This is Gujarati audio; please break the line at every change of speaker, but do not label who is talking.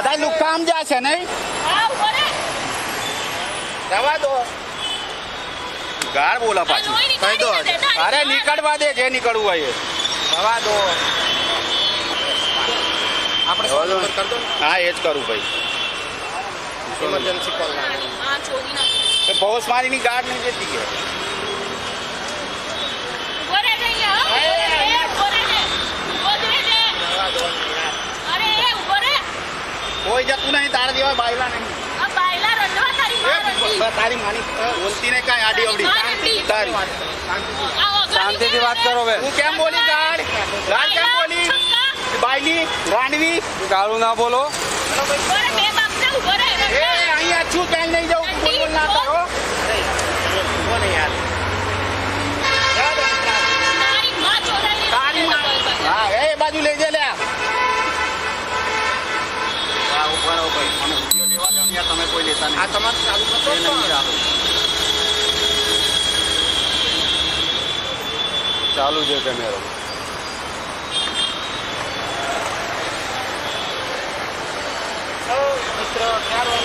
બધા લુખ્ખા સમજ્યા છે નહીં? જવા દો. ગાળ બોલા પાછું. કહી દો. અરે નીકળવા દે જે નીકળવું હોય એ. જવા દો.
આપણે
હા એ જ કરું ભાઈ.
ઇમરજન્સી કોલ
બહોસ મારીની ગાળ નહીં જતી કે. કોઈ જતું નહીં તારા જેવા બાયલા નહીં.
આ બાયલા રંધવા તારી
માની. બોલતી નહીં કઈ આડી અવડી. તારી.
શાંતિથી વાત કરો બે
તું કેમ બોલી ગાળ કેમ બોલી. બાયલી રાંડવી.
ગાળું ના બોલો. આ તમારે ચાલુ કરતો
નહીં રાખો.
ચાલુ છે કેમેરો
મિત્રો ક્યારે